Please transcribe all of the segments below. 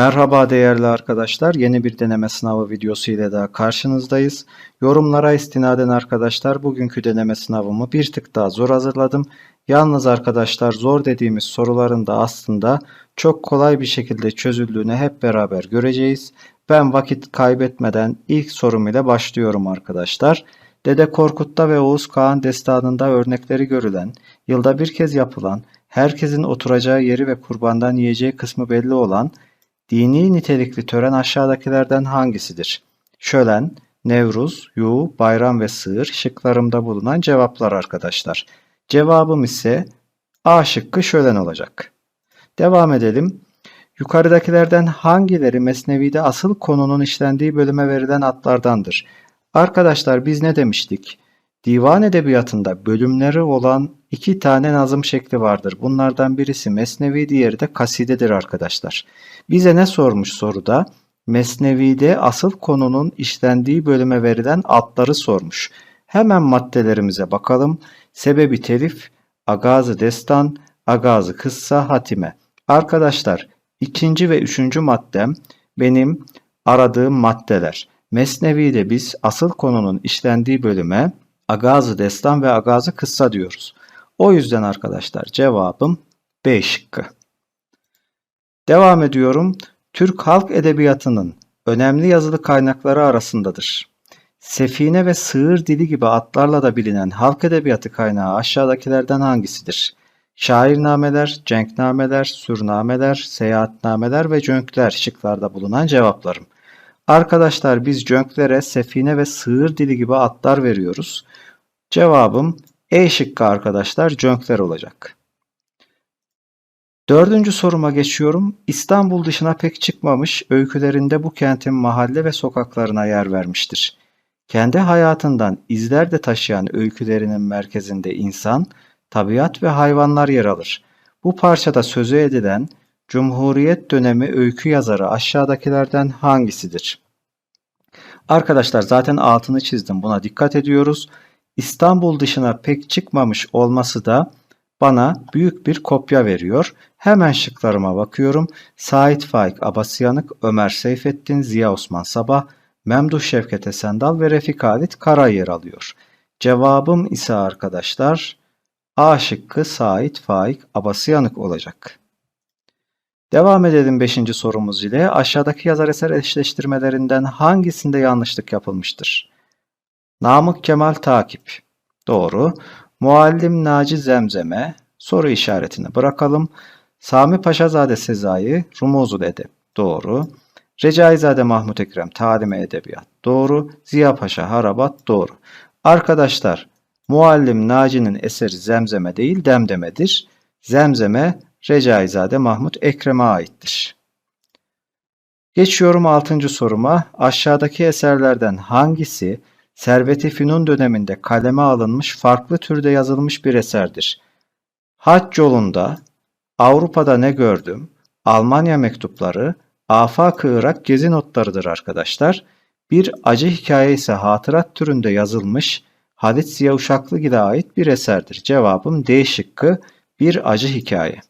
Merhaba değerli arkadaşlar. Yeni bir deneme sınavı videosu ile daha karşınızdayız. Yorumlara istinaden arkadaşlar bugünkü deneme sınavımı bir tık daha zor hazırladım. Yalnız arkadaşlar zor dediğimiz soruların da aslında çok kolay bir şekilde çözüldüğünü hep beraber göreceğiz. Ben vakit kaybetmeden ilk sorum ile başlıyorum arkadaşlar. Dede Korkut'ta ve Oğuz Kağan destanında örnekleri görülen, yılda bir kez yapılan, herkesin oturacağı yeri ve kurbandan yiyeceği kısmı belli olan Dini nitelikli tören aşağıdakilerden hangisidir? Şölen, Nevruz, Yu, Bayram ve Sığır şıklarımda bulunan cevaplar arkadaşlar. Cevabım ise A şıkkı şölen olacak. Devam edelim. Yukarıdakilerden hangileri Mesnevi'de asıl konunun işlendiği bölüme verilen adlardandır? Arkadaşlar biz ne demiştik? Divan edebiyatında bölümleri olan iki tane nazım şekli vardır. Bunlardan birisi Mesnevi, diğeri de kasidedir arkadaşlar. Bize ne sormuş soruda? Mesnevi'de asıl konunun işlendiği bölüme verilen adları sormuş. Hemen maddelerimize bakalım. Sebebi telif, agazı destan, agazı kıssa, hatime. Arkadaşlar ikinci ve üçüncü maddem benim aradığım maddeler. Mesnevi'de biz asıl konunun işlendiği bölüme agazı destan ve agazı kıssa diyoruz. O yüzden arkadaşlar cevabım B şıkkı. Devam ediyorum. Türk halk edebiyatının önemli yazılı kaynakları arasındadır. Sefine ve sığır dili gibi adlarla da bilinen halk edebiyatı kaynağı aşağıdakilerden hangisidir? Şairnameler, cenknameler, sürnameler, seyahatnameler ve cönkler şıklarda bulunan cevaplarım. Arkadaşlar biz cönklere sefine ve sığır dili gibi adlar veriyoruz. Cevabım E şıkkı arkadaşlar cönkler olacak. Dördüncü soruma geçiyorum. İstanbul dışına pek çıkmamış, öykülerinde bu kentin mahalle ve sokaklarına yer vermiştir. Kendi hayatından izler de taşıyan öykülerinin merkezinde insan, tabiat ve hayvanlar yer alır. Bu parçada sözü edilen Cumhuriyet dönemi öykü yazarı aşağıdakilerden hangisidir? Arkadaşlar zaten altını çizdim. Buna dikkat ediyoruz. İstanbul dışına pek çıkmamış olması da bana büyük bir kopya veriyor. Hemen şıklarıma bakıyorum. Sait Faik Abasyanık, Ömer Seyfettin, Ziya Osman Sabah, Memduh Şevket Esendal ve Refik Halit Kara yer alıyor. Cevabım ise arkadaşlar A şıkkı Sait Faik Abasyanık olacak. Devam edelim 5. sorumuz ile. Aşağıdaki yazar eser eşleştirmelerinden hangisinde yanlışlık yapılmıştır? Namık Kemal Takip. Doğru. Muallim Naci Zemzeme. Soru işaretini bırakalım. Sami Paşazade Sezai. Rumuzul Edep. Doğru. Recaizade Mahmut Ekrem Talime Edebiyat. Doğru. Ziya Paşa Harabat. Doğru. Arkadaşlar Muallim Naci'nin eseri Zemzeme değil Demdeme'dir. Zemzeme Recaizade Mahmut Ekrem'e aittir. Geçiyorum 6. soruma. Aşağıdaki eserlerden hangisi Servet-i Fünun döneminde kaleme alınmış farklı türde yazılmış bir eserdir? Hac yolunda, Avrupa'da ne gördüm, Almanya mektupları, Afak-ı Irak gezi notlarıdır arkadaşlar. Bir acı hikaye ise hatırat türünde yazılmış Halit Ziya Uşaklıgil'e ait bir eserdir. Cevabım D şıkkı bir acı hikaye.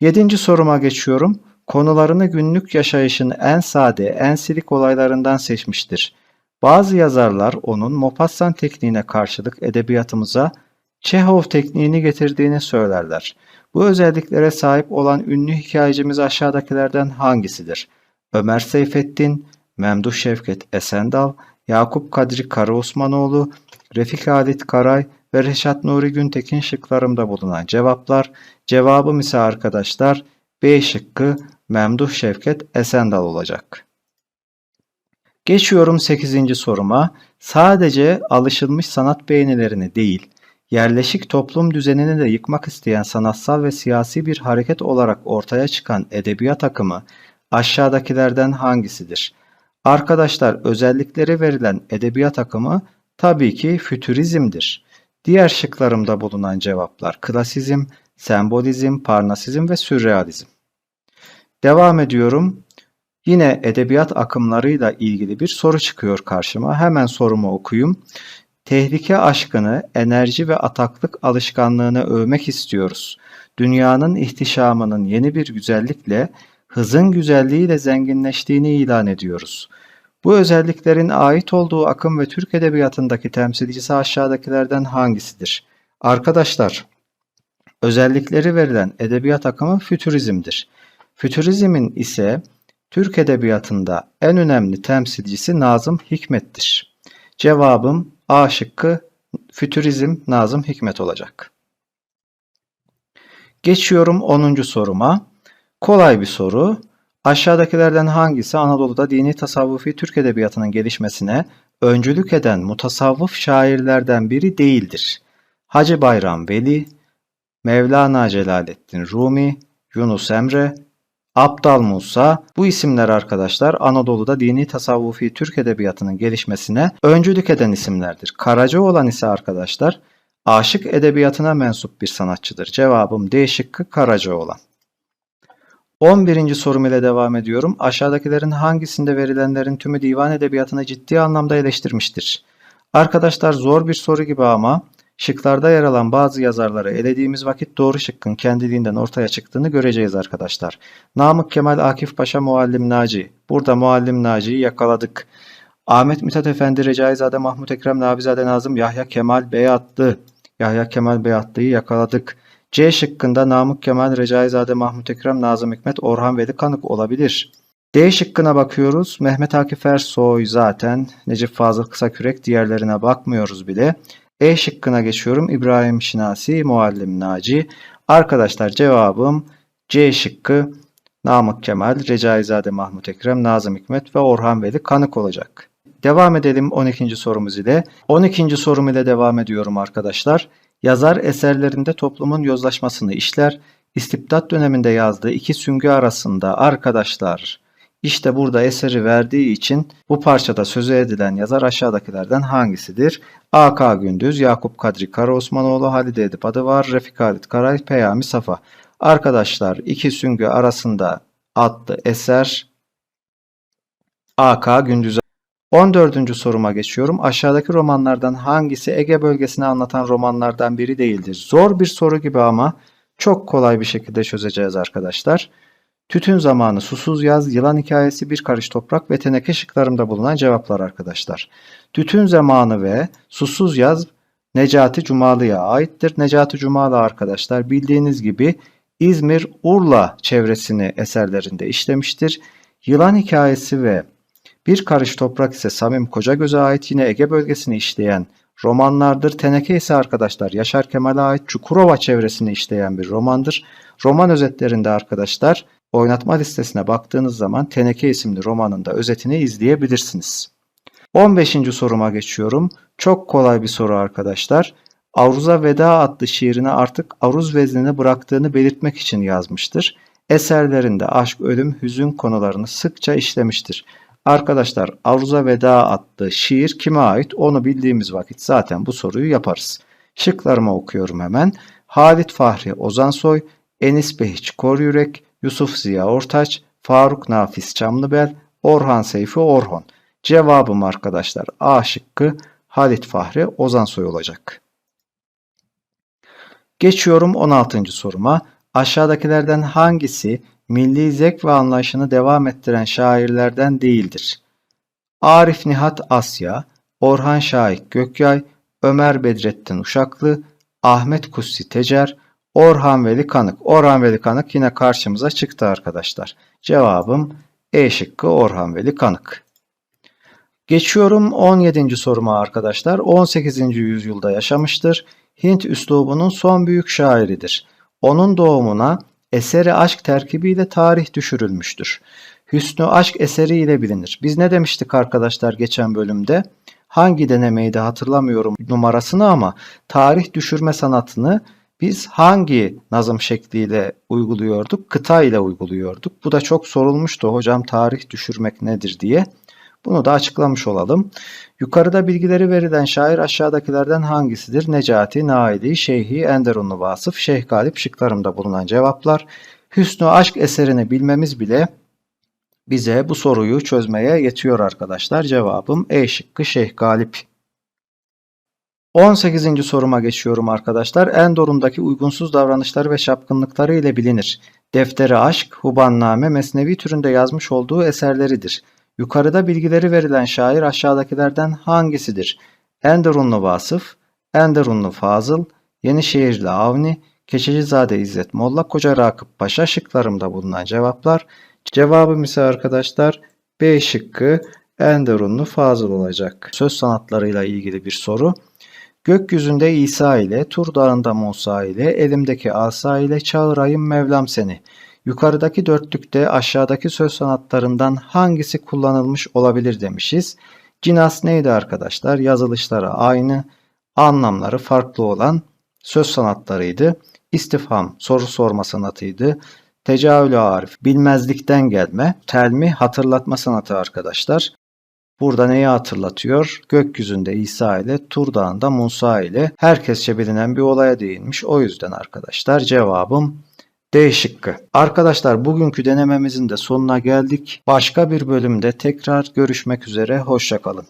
Yedinci soruma geçiyorum. Konularını günlük yaşayışın en sade, en silik olaylarından seçmiştir. Bazı yazarlar onun Mopassan tekniğine karşılık edebiyatımıza Çehov tekniğini getirdiğini söylerler. Bu özelliklere sahip olan ünlü hikayecimiz aşağıdakilerden hangisidir? Ömer Seyfettin, Memduh Şevket Esendal, Yakup Kadri Karaosmanoğlu, Refik Halit Karay ve Reşat Nuri Güntekin şıklarımda bulunan cevaplar. Cevabım ise arkadaşlar B şıkkı Memduh Şevket Esendal olacak. Geçiyorum 8. soruma. Sadece alışılmış sanat beğenilerini değil, yerleşik toplum düzenini de yıkmak isteyen sanatsal ve siyasi bir hareket olarak ortaya çıkan edebiyat akımı aşağıdakilerden hangisidir? Arkadaşlar özellikleri verilen edebiyat akımı tabii ki fütürizmdir. Diğer şıklarımda bulunan cevaplar klasizm, sembolizm, parnasizm ve sürrealizm. Devam ediyorum. Yine edebiyat akımlarıyla ilgili bir soru çıkıyor karşıma. Hemen sorumu okuyayım. Tehlike aşkını, enerji ve ataklık alışkanlığını övmek istiyoruz. Dünyanın ihtişamının yeni bir güzellikle, hızın güzelliğiyle zenginleştiğini ilan ediyoruz. Bu özelliklerin ait olduğu akım ve Türk edebiyatındaki temsilcisi aşağıdakilerden hangisidir? Arkadaşlar, özellikleri verilen edebiyat akımı fütürizmdir. Fütürizmin ise Türk edebiyatında en önemli temsilcisi Nazım Hikmet'tir. Cevabım A şıkkı fütürizm Nazım Hikmet olacak. Geçiyorum 10. soruma. Kolay bir soru. Aşağıdakilerden hangisi Anadolu'da dini tasavvufi Türk edebiyatının gelişmesine öncülük eden mutasavvıf şairlerden biri değildir? Hacı Bayram Veli, Mevlana Celaleddin Rumi, Yunus Emre, Abdal Musa bu isimler arkadaşlar Anadolu'da dini tasavvufi Türk edebiyatının gelişmesine öncülük eden isimlerdir. Karacaoğlan ise arkadaşlar aşık edebiyatına mensup bir sanatçıdır. Cevabım D şıkkı Karacaoğlan. 11. sorum ile devam ediyorum. Aşağıdakilerin hangisinde verilenlerin tümü divan edebiyatını ciddi anlamda eleştirmiştir? Arkadaşlar zor bir soru gibi ama şıklarda yer alan bazı yazarları elediğimiz vakit doğru şıkkın kendiliğinden ortaya çıktığını göreceğiz arkadaşlar. Namık Kemal Akif Paşa Muallim Naci. Burada Muallim Naci'yi yakaladık. Ahmet Mithat Efendi Recaizade Mahmut Ekrem Nabizade Nazım Yahya Kemal Beyatlı. Yahya Kemal Beyatlı'yı yakaladık. C şıkkında Namık Kemal, Recaizade, Mahmut Ekrem, Nazım Hikmet, Orhan Veli Kanık olabilir. D şıkkına bakıyoruz. Mehmet Akif Ersoy zaten. Necip Fazıl Kısakürek diğerlerine bakmıyoruz bile. E şıkkına geçiyorum. İbrahim Şinasi, Muallim Naci. Arkadaşlar cevabım C şıkkı Namık Kemal, Recaizade Mahmut Ekrem, Nazım Hikmet ve Orhan Veli Kanık olacak. Devam edelim 12. sorumuz ile. 12. sorum ile devam ediyorum arkadaşlar. Yazar eserlerinde toplumun yozlaşmasını işler. İstibdat döneminde yazdığı iki süngü arasında arkadaşlar işte burada eseri verdiği için bu parçada sözü edilen yazar aşağıdakilerden hangisidir? A.K. Gündüz, Yakup Kadri Karaosmanoğlu, Halide Edip Adıvar, Refik Halit Karay, Peyami Safa. Arkadaşlar iki süngü arasında adlı eser A.K. Gündüz 14. soruma geçiyorum. Aşağıdaki romanlardan hangisi Ege bölgesini anlatan romanlardan biri değildir? Zor bir soru gibi ama çok kolay bir şekilde çözeceğiz arkadaşlar. Tütün zamanı, susuz yaz, yılan hikayesi, bir karış toprak ve teneke şıklarımda bulunan cevaplar arkadaşlar. Tütün zamanı ve susuz yaz Necati Cumalı'ya aittir. Necati Cumalı arkadaşlar bildiğiniz gibi İzmir, Urla çevresini eserlerinde işlemiştir. Yılan hikayesi ve bir Karış Toprak ise Samim Kocagöz'e ait yine Ege bölgesini işleyen romanlardır. Teneke ise arkadaşlar Yaşar Kemal'e ait Çukurova çevresini işleyen bir romandır. Roman özetlerinde arkadaşlar oynatma listesine baktığınız zaman Teneke isimli romanın da özetini izleyebilirsiniz. 15. soruma geçiyorum. Çok kolay bir soru arkadaşlar. Aruz'a Veda adlı şiirini artık aruz veznini bıraktığını belirtmek için yazmıştır. Eserlerinde aşk, ölüm, hüzün konularını sıkça işlemiştir. Arkadaşlar Aruz'a Veda adlı şiir kime ait onu bildiğimiz vakit zaten bu soruyu yaparız. Şıklarımı okuyorum hemen. Halit Fahri Ozansoy, Enis Behiç Koryürek, Yusuf Ziya Ortaç, Faruk Nafiz Çamlıbel, Orhan Seyfi Orhon. Cevabım arkadaşlar A şıkkı Halit Fahri Ozansoy olacak. Geçiyorum 16. soruma. Aşağıdakilerden hangisi milli zevk ve anlayışını devam ettiren şairlerden değildir? Arif Nihat Asya, Orhan Şahik Gökyay, Ömer Bedrettin Uşaklı, Ahmet Kutsi Tecer, Orhan Veli Kanık. Orhan Veli Kanık yine karşımıza çıktı arkadaşlar. Cevabım E şıkkı Orhan Veli Kanık. Geçiyorum 17. soruma arkadaşlar. 18. yüzyılda yaşamıştır. Hint üslubunun son büyük şairidir. Onun doğumuna eseri aşk terkibiyle tarih düşürülmüştür. Hüsnü aşk eseriyle bilinir. Biz ne demiştik arkadaşlar geçen bölümde? hangi denemeyi de hatırlamıyorum numarasını ama tarih düşürme sanatını biz hangi nazım şekliyle uyguluyorduk? Kıta ile uyguluyorduk. Bu da çok sorulmuştu hocam tarih düşürmek nedir diye. Bunu da açıklamış olalım. Yukarıda bilgileri verilen şair aşağıdakilerden hangisidir? Necati, Naili, Şeyhi, Enderunlu Vasıf, Şeyh Galip şıklarımda bulunan cevaplar. Hüsnü aşk eserini bilmemiz bile bize bu soruyu çözmeye yetiyor arkadaşlar. Cevabım E şıkkı Şeyh Galip. 18. soruma geçiyorum arkadaşlar. Endor'undaki uygunsuz davranışları ve şapkınlıkları ile bilinir. Defteri Aşk, Hubanname, Mesnevi türünde yazmış olduğu eserleridir. Yukarıda bilgileri verilen şair aşağıdakilerden hangisidir? Enderunlu Vasıf, Enderunlu Fazıl, Yenişehirli Avni, Keçecizade İzzet Molla, Koca Rakıp Paşa şıklarımda bulunan cevaplar. Cevabım ise arkadaşlar B şıkkı Enderunlu Fazıl olacak. Söz sanatlarıyla ilgili bir soru. Gökyüzünde İsa ile, Tur Dağı'nda Musa ile, elimdeki asa ile çağırayım Mevlam seni. Yukarıdaki dörtlükte aşağıdaki söz sanatlarından hangisi kullanılmış olabilir demişiz. Cinas neydi arkadaşlar? Yazılışları aynı, anlamları farklı olan söz sanatlarıydı. İstifham soru sorma sanatıydı. Tecavülü arif bilmezlikten gelme. Telmi hatırlatma sanatı arkadaşlar. Burada neyi hatırlatıyor? Gökyüzünde İsa ile Tur Dağı'nda Musa ile herkesçe bilinen bir olaya değinmiş. O yüzden arkadaşlar cevabım D şıkkı. Arkadaşlar bugünkü denememizin de sonuna geldik. Başka bir bölümde tekrar görüşmek üzere. Hoşçakalın.